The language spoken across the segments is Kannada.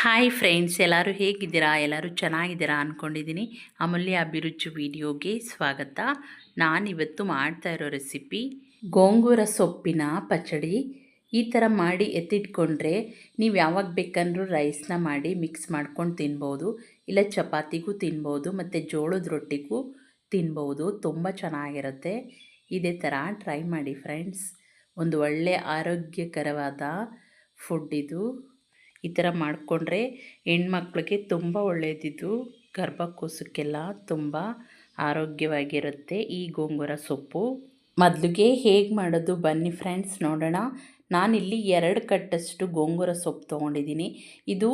ಹಾಯ್ ಫ್ರೆಂಡ್ಸ್ ಎಲ್ಲರೂ ಹೇಗಿದ್ದೀರಾ? ಎಲ್ಲರೂ ಚೆನ್ನಾಗಿದ್ದೀರಾ ಅಂದ್ಕೊಂಡಿದ್ದೀನಿ ಅಮೂಲ್ಯ ಅಭಿರುಚಿ ವಿಡಿಯೋಗೆ ಸ್ವಾಗತ. ನಾನಿವತ್ತು ಮಾಡ್ತಾ ಇರೋ ರೆಸಿಪಿ ಗೋಂಗೂರ ಸೊಪ್ಪಿನ ಪಚಡಿ. ಈ ಥರ ಮಾಡಿ ಎತ್ತಿಟ್ಕೊಂಡ್ರೆ ನೀವು ಯಾವಾಗ ಬೇಕಂದ್ರೂ ರೈಸ್ನ ಮಾಡಿ ಮಿಕ್ಸ್ ಮಾಡ್ಕೊಂಡು ತಿನ್ಬೋದು. ಇಲ್ಲ ಚಪಾತಿಗೂ ತಿನ್ಬೋದು ಮತ್ತು ಜೋಳದ ರೊಟ್ಟಿಗೂ ತಿನ್ಬೋದು. ತುಂಬ ಚೆನ್ನಾಗಿರುತ್ತೆ. ಇದೇ ಥರ ಟ್ರೈ ಮಾಡಿ ಫ್ರೆಂಡ್ಸ್ ಒಂದು ಒಳ್ಳೆಯ ಆರೋಗ್ಯಕರವಾದ ಫುಡ್ ಇದು. ಈ ಥರ ಮಾಡಿಕೊಂಡ್ರೆ ಹೆಣ್ಮಕ್ಳಿಗೆ ತುಂಬ ಒಳ್ಳೆಯದಿದ್ದು ಗರ್ಭಕೋಶಕ್ಕೆಲ್ಲ ತುಂಬ ಆರೋಗ್ಯವಾಗಿರುತ್ತೆ. ಈ ಗೋಂಗೂರ ಸೊಪ್ಪು. ಮೊದಲಿಗೆ ಹೇಗೆ ಮಾಡೋದು ಬನ್ನಿ ಫ್ರೆಂಡ್ಸ್ ನೋಡೋಣ. ನಾನಿಲ್ಲಿ ಎರಡು ಕಟ್ಟಷ್ಟು ಗೋಂಗೂರ ಸೊಪ್ಪು ತೊಗೊಂಡಿದ್ದೀನಿ. ಇದು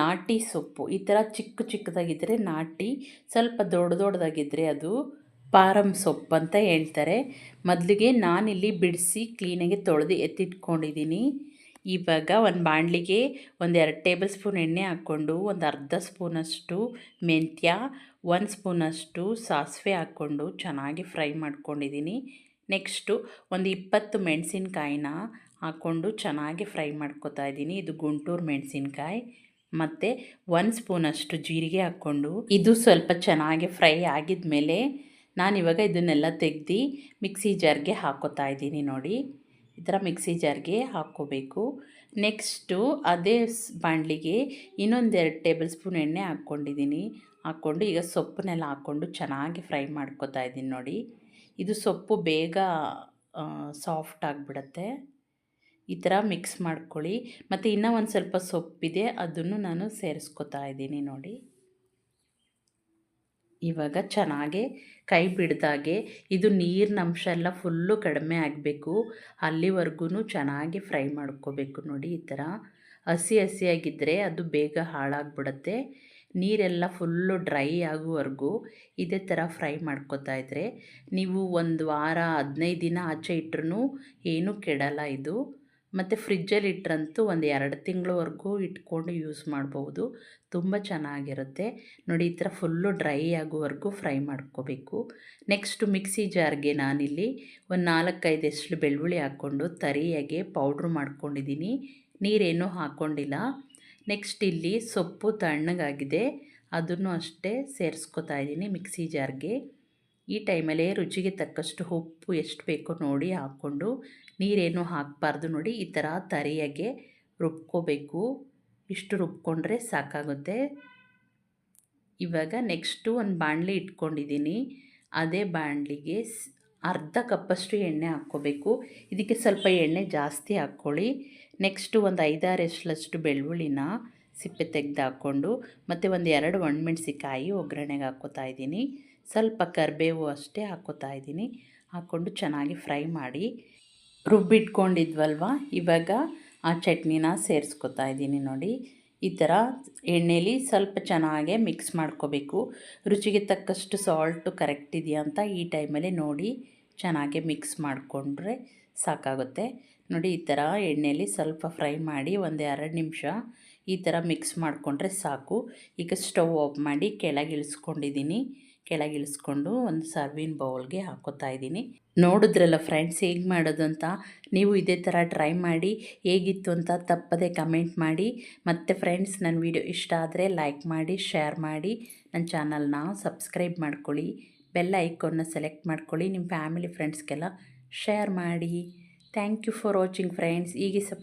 ನಾಟಿ ಸೊಪ್ಪು. ಈ ಥರ ಚಿಕ್ಕ ಚಿಕ್ಕದಾಗಿದ್ದರೆ ನಾಟಿ, ಸ್ವಲ್ಪ ದೊಡ್ಡ ದೊಡ್ಡದಾಗಿದ್ದರೆ ಅದು ಪಾರಂ ಸೊಪ್ಪು ಅಂತ ಹೇಳ್ತಾರೆ. ಮೊದಲಿಗೆ ನಾನಿಲ್ಲಿ ಬಿಡಿಸಿ ಕ್ಲೀನಾಗಿ ತೊಳೆದು ಎತ್ತಿಟ್ಕೊಂಡಿದ್ದೀನಿ. ಇವಾಗ ಒಂದು ಬಾಣಲಿಗೆ ಒಂದು ಎರಡು ಟೇಬಲ್ ಸ್ಪೂನ್ ಎಣ್ಣೆ ಹಾಕ್ಕೊಂಡು, ಒಂದು ಅರ್ಧ ಸ್ಪೂನಷ್ಟು ಮೆಂತ್ಯ, ಒಂದು ಸ್ಪೂನಷ್ಟು ಸಾಸಿವೆ ಹಾಕ್ಕೊಂಡು ಚೆನ್ನಾಗಿ ಫ್ರೈ ಮಾಡ್ಕೊಂಡಿದ್ದೀನಿ ನೆಕ್ಸ್ಟು ಒಂದು ಇಪ್ಪತ್ತು ಮೆಣಸಿನ್ಕಾಯಿನ ಹಾಕ್ಕೊಂಡು ಚೆನ್ನಾಗಿ ಫ್ರೈ ಮಾಡ್ಕೊತಾ ಇದ್ದೀನಿ ಇದು ಗುಂಟೂರು ಮೆಣಸಿನ್ಕಾಯಿ. ಮತ್ತು ಒಂದು ಸ್ಪೂನಷ್ಟು ಜೀರಿಗೆ ಹಾಕ್ಕೊಂಡು, ಇದು ಸ್ವಲ್ಪ ಚೆನ್ನಾಗಿ ಫ್ರೈ ಆಗಿದ ಮೇಲೆ ನಾನಿವಾಗ ಇದನ್ನೆಲ್ಲ ತೆಗ್ದು ಮಿಕ್ಸಿ ಜಾರ್ಗೆ ಹಾಕೋತಾ ಇದ್ದೀನಿ ನೋಡಿ. ಈ ಥರ ಮಿಕ್ಸಿ ಜಾರ್ಗೆ ಹಾಕ್ಕೋಬೇಕು. ನೆಕ್ಸ್ಟು ಅದೇ ಬಾಣಲಿಗೆ ಇನ್ನೊಂದೆರಡು ಟೇಬಲ್ ಸ್ಪೂನ್ ಎಣ್ಣೆ ಹಾಕ್ಕೊಂಡಿದ್ದೀನಿ. ಹಾಕ್ಕೊಂಡು ಈಗ ಸೊಪ್ಪನ್ನೆಲ್ಲ ಹಾಕ್ಕೊಂಡು ಚೆನ್ನಾಗಿ ಫ್ರೈ ಮಾಡ್ಕೊತಾ ಇದ್ದೀನಿ ನೋಡಿ. ಇದು ಸೊಪ್ಪು ಬೇಗ ಸಾಫ್ಟ್ ಆಗಿಬಿಡತ್ತೆ. ಈ ಥರ ಮಿಕ್ಸ್ ಮಾಡ್ಕೊಳ್ಳಿ. ಮತ್ತು ಇನ್ನೂ ಒಂದು ಸ್ವಲ್ಪ ಸೊಪ್ಪಿದೆ, ಅದನ್ನು ನಾನು ಸೇರಿಸ್ಕೊತಾ ಇದ್ದೀನಿ ನೋಡಿ. ಇವಾಗ ಚೆನ್ನಾಗೆ ಕೈ ಬಿಡ್ದಾಗೆ ಇದು ನೀರಿನ ಅಂಶ ಎಲ್ಲ ಫುಲ್ಲು ಕಡಿಮೆ ಆಗಬೇಕು. ಅಲ್ಲಿವರೆಗೂ ಚೆನ್ನಾಗಿ ಫ್ರೈ ಮಾಡ್ಕೋಬೇಕು ನೋಡಿ ಈ ಥರ. ಹಸಿ ಹಸಿಯಾಗಿದ್ದರೆ ಅದು ಬೇಗ ಹಾಳಾಗ್ಬಿಡುತ್ತೆ. ನೀರೆಲ್ಲ ಫುಲ್ಲು ಡ್ರೈ ಆಗುವವರೆಗೂ ಇದೇ ಥರ ಫ್ರೈ ಮಾಡ್ಕೋತಾ ಇದ್ದರೆ ನೀವು ಒಂದು ವಾರ ಹದಿನೈದು ದಿನ ಆಚೆ ಇಟ್ರೂ ಏನೂ ಕೆಡಲ್ಲ ಇದು. ಮತ್ತು ಫ್ರಿಜ್ಜಲ್ಲಿ ಇಟ್ಟರಂತೂ ಒಂದು ಎರಡು ತಿಂಗಳವರೆಗೂ ಇಟ್ಕೊಂಡು ಯೂಸ್ ಮಾಡ್ಬೋದು. ತುಂಬ ಚೆನ್ನಾಗಿರುತ್ತೆ. ನೋಡಿ, ಈ ಥರ ಫುಲ್ಲು ಡ್ರೈ ಆಗುವವರೆಗೂ ಫ್ರೈ ಮಾಡ್ಕೋಬೇಕು. ನೆಕ್ಸ್ಟು ಮಿಕ್ಸಿ ಜಾರ್ಗೆ ನಾನಿಲ್ಲಿ ಒಂದು ನಾಲ್ಕೈದು ಎಷ್ಟು ಬೆಳ್ಳುಳ್ಳಿ ಹಾಕ್ಕೊಂಡು ತರಿಯಾಗೆ ಪೌಡ್ರ್ ಮಾಡ್ಕೊಂಡಿದ್ದೀನಿ. ನೀರೇನೂ ಹಾಕ್ಕೊಂಡಿಲ್ಲ ನೆಕ್ಸ್ಟ್ ಇಲ್ಲಿ ಸೊಪ್ಪು ತಣ್ಣಗಾಗಿದೆ. ಅದನ್ನು ಅಷ್ಟೇ ಸೇರಿಸ್ಕೊತಾ ಇದ್ದೀನಿ ಮಿಕ್ಸಿ ಜಾರ್ಗೆ ಈ ಟೈಮಲ್ಲೇ ರುಚಿಗೆ ತಕ್ಕಷ್ಟು ಉಪ್ಪು ಎಷ್ಟು ಬೇಕೋ ನೋಡಿ ಹಾಕ್ಕೊಂಡು ನೀರೇನು ಹಾಕಬಾರ್ದು ನೋಡಿ ಈ ಥರ ತರಿಯಾಗೆ ರುಬ್ಕೋಬೇಕು. ಇಷ್ಟು ರುಬ್ಕೊಂಡ್ರೆ ಸಾಕಾಗುತ್ತೆ. ಇವಾಗ ನೆಕ್ಸ್ಟು ಒಂದು ಬಾಣಲಿ ಇಟ್ಕೊಂಡಿದ್ದೀನಿ. ಅದೇ ಬಾಣಲಿಗೆ ಅರ್ಧ ಕಪ್ಪಷ್ಟು ಎಣ್ಣೆ ಹಾಕ್ಕೋಬೇಕು. ಇದಕ್ಕೆ ಸ್ವಲ್ಪ ಎಣ್ಣೆ ಜಾಸ್ತಿ ಹಾಕ್ಕೊಳ್ಳಿ. ನೆಕ್ಸ್ಟು ಒಂದು ಐದಾರು ಎಷ್ಟಲಷ್ಟು ಬೆಳ್ಳುಳ್ಳಿನ ಸಿಪ್ಪೆ ತೆಗೆದು ಹಾಕ್ಕೊಂಡು ಮತ್ತು ಒಂದು ಎರಡು ಒಣಮೆಣ್ಸಿಕಾಯಿ ಒಗ್ಗರಣೆಗೆ ಹಾಕ್ಕೋತಾ ಇದ್ದೀನಿ. ಸ್ವಲ್ಪ ಕರಿಬೇವು ಅಷ್ಟೇ ಹಾಕೋತಾ ಇದ್ದೀನಿ. ಹಾಕ್ಕೊಂಡು ಚೆನ್ನಾಗಿ ಫ್ರೈ ಮಾಡಿ ರುಬ್ಬಿಟ್ಕೊಂಡಿದ್ವಲ್ವ? ಇವಾಗ ಆ ಚಟ್ನಿನ ಸೇರಿಸ್ಕೊತಾ ಇದ್ದೀನಿ ನೋಡಿ. ಈ ಥರ ಎಣ್ಣೆಲಿ ಸ್ವಲ್ಪ ಚೆನ್ನಾಗೆ ಮಿಕ್ಸ್ ಮಾಡ್ಕೋಬೇಕು. ರುಚಿಗೆ ತಕ್ಕಷ್ಟು ಸಾಲ್ಟು ಕರೆಕ್ಟ್ ಇದೆಯಾ ಅಂತ ಈ ಟೈಮಲ್ಲಿ ನೋಡಿ. ಚೆನ್ನಾಗೆ ಮಿಕ್ಸ್ ಮಾಡಿಕೊಂಡ್ರೆ ಸಾಕಾಗುತ್ತೆ. ನೋಡಿ, ಈ ಥರ ಎಣ್ಣೆಯಲ್ಲಿ ಸ್ವಲ್ಪ ಫ್ರೈ ಮಾಡಿ ಒಂದು ಎರಡು ನಿಮಿಷ ಈ ಥರ ಮಿಕ್ಸ್ ಮಾಡಿಕೊಂಡ್ರೆ ಸಾಕು. ಈಗ ಸ್ಟವ್ ಆಫ್ ಮಾಡಿ ಕೆಳಗೆ ಇಳಿಸ್ಕೊಂಡಿದ್ದೀನಿ. ಕೆಳಗೆ ಇಳಿಸ್ಕೊಂಡು ಒಂದು ಸರ್ವಿನ ಬೌಲ್ಗೆ ಹಾಕೋತಾ ಇದ್ದೀನಿ. ನೋಡಿದ್ರಲ್ಲ ಫ್ರೆಂಡ್ಸ್ ಹೇಗೆ ಮಾಡೋದು ಅಂತ? ನೀವು ಇದೇ ಥರ ಟ್ರೈ ಮಾಡಿ, ಹೇಗಿತ್ತು ಅಂತ ತಪ್ಪದೆ ಕಮೆಂಟ್ ಮಾಡಿ. ಮತ್ತು ಫ್ರೆಂಡ್ಸ್, ನನ್ನ ವಿಡಿಯೋ ಇಷ್ಟ ಆದರೆ ಲೈಕ್ ಮಾಡಿ, ಶೇರ್ ಮಾಡಿ. ನನ್ನ ಚಾನಲ್ನ ಸಬ್ಸ್ಕ್ರೈಬ್ ಮಾಡ್ಕೊಳ್ಳಿ. ಬೆಲ್ಲ ಐಕೋನ್ನ ಸೆಲೆಕ್ಟ್ ಮಾಡ್ಕೊಳ್ಳಿ. ನಿಮ್ಮ ಫ್ಯಾಮಿಲಿ, ಫ್ರೆಂಡ್ಸ್ಗೆಲ್ಲ ಶೇರ್ ಮಾಡಿ. Thank you for watching friends. ಹೀಗೆ ಸಪೋರ್ಟ್